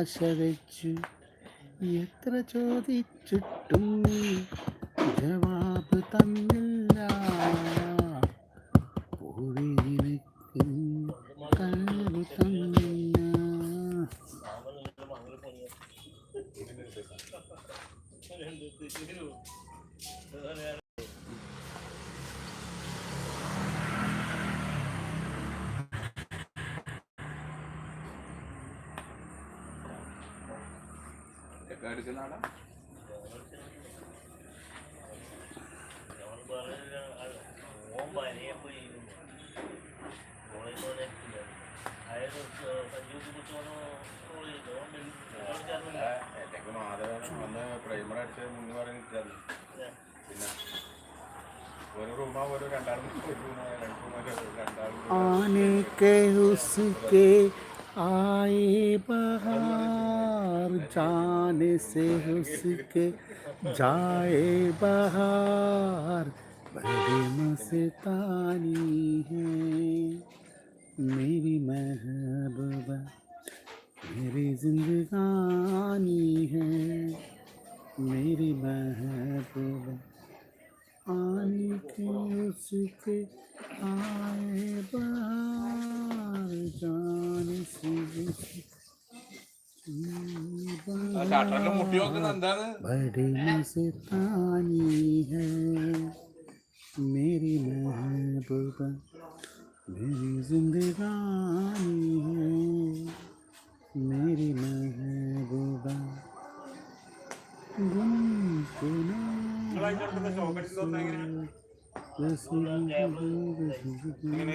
ആശ വെച്ചു എത്ര ചോദിച്ചിട്ടും ജവാബ് തന്നില്ല. പൂവിനിക്ക് കഴിവ് തന്നില്ല. എടുക്കുന്ന ആളാ എനിക്ക് മാധവൻ വന്ന് പ്രൈമർ അടിച്ച് മുന്നേ പറയുന്നത് പിന്നെ ഒരു റൂമാ ഒരു രണ്ടാളും ഒരു റൂമാ രണ്ട് റൂമാ രണ്ടാളും आने के उसके आए बहार, जाने से उसके जाए बहार, बड़ी मस्तानी है। मेरी महबूबा, मेरी जिंदगानी है। मेरी महबूबा, आने के उसके आए बाहर। ഷട്ടറിൽ മുട്ടി നോക്കുന്നത് എന്താണ്? ബഡി മുസ്താനി ഹേ മേരി മെഹബൂബ മേരി ജിന്ദഗാനി ഹേ മേരി മെഹബൂബ ഇങ്ങനെ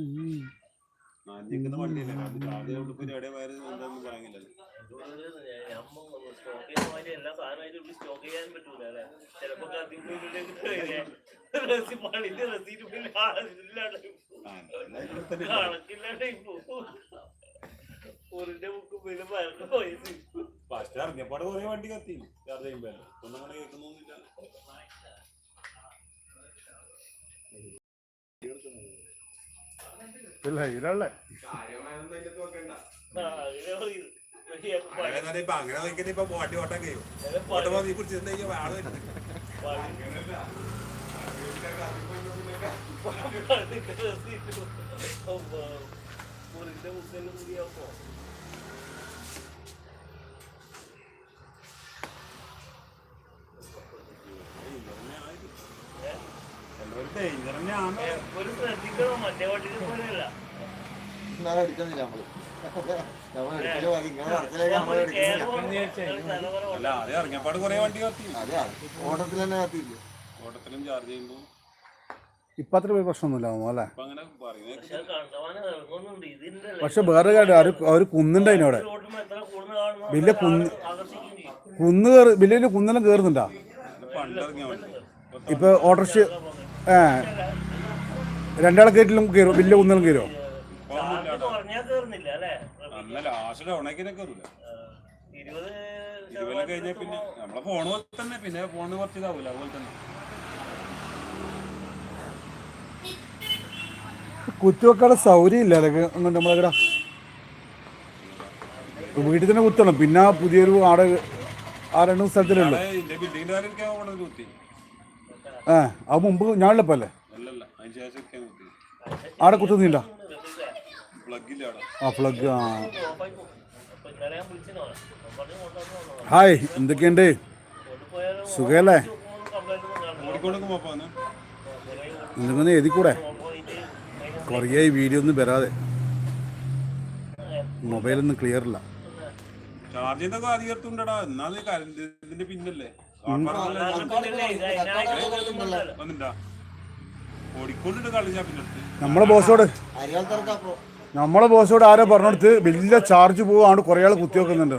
നിൽക്കുന്ന വണ്ടിയല്ലേ സ്റ്റോക്ക് ചെയ്യാൻ ഫസ്റ്റ് ഇറങ്ങിയപ്പാട് കുറെ വണ്ടി കത്തി. ചാർജ് ചെയ്യുമ്പോ ഒന്നും അങ്ങനെ കേൾക്കുന്നൊന്നുമില്ല നോക്കണ്ട ആ, അങ്ങനെ നോക്കിയിട്ട് ഇപ്പൊ വണ്ടി ഓട്ടം കഴിയും ഓട്ടം വന്ന് കുറിച്ച് ആൾ വരും. എടുക്കുന്നില്ല നമ്മൾ അല്ല അത് ഇറങ്ങിയപ്പാട് കുറെ വണ്ടി കത്തി അതെ ഓട്ടത്തിൽ തന്നെ കത്തിയില്ല ഓട്ടത്തിലും ചാർജ് ചെയ്യുമ്പോ ഇപ്പം അത്ര വലിയ പ്രശ്നമൊന്നുമില്ല അല്ലേ പക്ഷെ വേറെ കാര്യം അവർ അവർ കുന്നുണ്ട് അതിനവിടെ വലിയ കുന്ന് കുന്ന് കയറി വലിയ കുന്നെല്ലാം കയറുന്നുണ്ടാ പണ്ട് ഇറങ്ങിയ വണ്ടി ഇപ്പൊ ഓട്ടോറിക്ഷ ഏ. രണ്ടാളെ കയറ്റിലും കയറും വലിയ കുന്നിലും കയറുമോ തന്നെ കുത്തിവെക്കാനുള്ള സൗകര്യം ഇല്ല. അതൊക്കെ നമ്മളെ വീട്ടിൽ തന്നെ കുത്തണം. പിന്നെ പുതിയൊരു ആടെ ആ രണ്ടു സ്ഥലത്തിലുള്ളൂ ഏ അത് മുമ്പ് ഒക്കെ കുത്തി ആടെ കുത്തുന്നില്ല ആ പ്ലഗ് ആ. ഹായ് എന്തൊക്കെയുണ്ട്? സുഖല്ലേ? നിങ്ങൾ എന്തെങ്കിലും എഴുതി കൂടെ കുറേ വീഡിയോ ഒന്നും വരാതെ. മൊബൈലൊന്നും ക്ലിയർ ഇല്ല. ചാർജ് അധികം പിന്നല്ലേ? നമ്മളെ ബോസോട് നമ്മളെ ബോസോട് ആരോ പറഞ്ഞെടുത്ത് വലിയ ചാർജ് പോവാണ്ട് കുറെ ആൾ കുത്തി വെക്കുന്നുണ്ട്.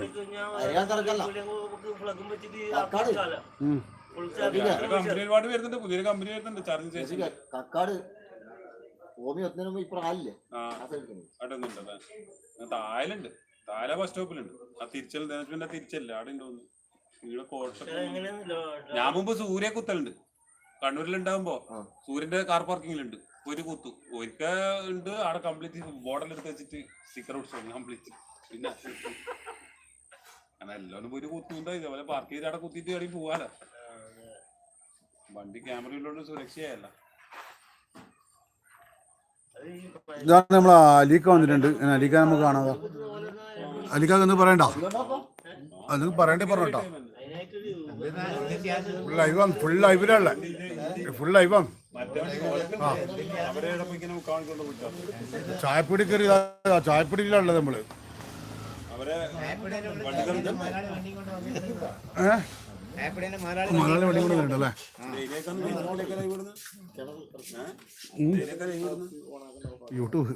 കക്കാട്. ഭൂമി ഒന്നിനു മുമ്പ് ഇപ്പൊ ആളില്ലേ? ആ ആ സ്ഥലത്തിന് അവിടെ തായലുണ്ട്. താല ബസ് സ്റ്റോപ്പിലുണ്ട് ആ തിരിച്ചൽ തിരിച്ചല്ല? അവിടെ ഉണ്ട് ഒന്ന് ഇവിടെ കോട്ട ഞാൻ മുമ്പ് സൂര്യ കുത്തലുണ്ട്. കണ്ണൂരിലുണ്ടാവുമ്പോ. സൂര്യന്റെ കാർ പാർക്കിങ്ങിലുണ്ട് ഒരു കുത്തു. ഒരിക്ക ഉണ്ട് അവിടെ കംപ്ലീറ്റ് ബോർഡൽ എടുത്ത് വെച്ചിട്ട് സ്റ്റിക്കർ കംപ്ലീറ്റ് പിന്നെ അങ്ങനെ എല്ലാവരും ഒരു കുത്തുണ്ടോ ഇതേപോലെ പാർക്ക് ചെയ്ത് അവിടെ കുത്തിയിട്ട് കളി പോവാലോ വണ്ടി ക്യാമറയിലോട്ട് സുരക്ഷയല്ല അത് ഈ ഇതാണ് നമ്മൾ അലീക്ക വന്നിട്ടുണ്ട്. അലീക്ക നമുക്ക് കാണാതെ അലീക്ക എന്ന് പറയണ്ട? അത് പറയണ്ടേ പറഞ്ഞോട്ടോ. അതിനായിട്ടൊരു ഫുൾ ലൈവാണ് ഫുൾ ലൈവിലുള്ള ഫുൾ ലൈവാണ് വിട്ടോ ചായപ്പൊടി കയറി ചായപ്പൊടിയിലുള്ളത് നമ്മൾ. ഏഹ് വണ്ടി കൂടെ വരുന്നുണ്ട് അല്ലേ യൂട്യൂബ്.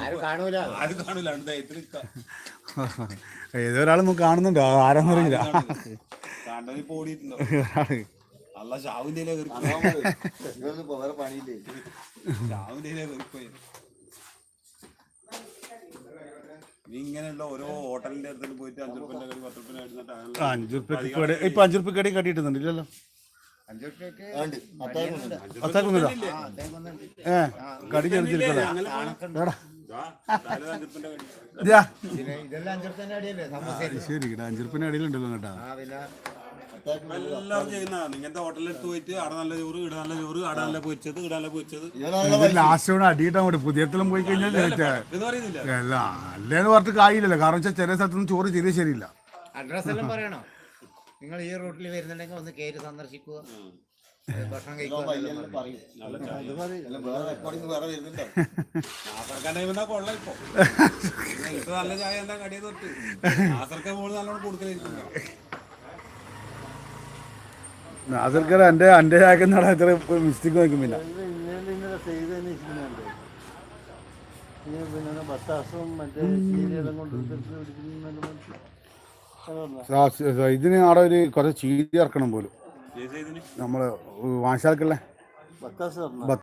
ആരും ഒരാളൊന്നും ആരും ആരാന്ന് അറിയില്ല. കാണുന്നുണ്ട് അല്ല ഷാവിന്റെ പണിയില്ലേ ഇങ്ങനെയുള്ള ഓരോ ഹോട്ടലിന്റെ അടുത്ത് പോയിട്ട് അഞ്ചു റുപ്യന്റെ കടി ഇപ്പൊ അഞ്ചു റുപ്യ കടി ഇല്ലല്ലോ? ഏ ശരി കേട്ടോ റുപ്യന്റെ അടിയിലുണ്ടല്ലോ കേട്ടാ. ആ പിന്നെ എല്ലാവരും ചെയ്യുന്നതാണ് ഇങ്ങനത്തെ ഹോട്ടലിലെടുത്ത് പോയിട്ട് അവിടെ നല്ല ചോറ് ഇവിടെ നല്ല ചോറ് അവിടെ നല്ല പൊരിച്ചത് ഇവിടെ നല്ല പൊരിച്ചത്. ഇവനാണല്ലോ ലാസ്റ്റ് കൂടെ അടിയിട്ടാൻ അങ്ങോട്ട് പുതിയത്തിലും പോയി കഴിഞ്ഞാൽ അല്ല അല്ലേന്ന് പറഞ്ഞിട്ട് കാര്യമില്ലല്ലോ. കാരണം വെച്ചാൽ ചില സ്ഥലത്തൊന്നും ചോറ് ചെറിയ ശരിയില്ല. അഡ്രസ് എല്ലാം പറയണോ? നിങ്ങൾ ഈ റൂട്ടിൽ വരുന്നുണ്ടെങ്കിൽ ഒന്ന് കയറി സന്ദർശിക്കുക. ഭക്ഷണം എന്റെ എന്റെ ചായക്കെന്നാണ് ഇത്ര മിസ്റ്റേക്ക് നോക്കും പിന്നെ? പിന്നെ ബത്താസും മറ്റേ കൊണ്ട് തിരിച്ച് ഇതിന് അവിടെ ഒരു കുറച്ച് ചീരി ഇറക്കണം പോലും. നമ്മൾ നമ്മൾ പറഞ്ഞ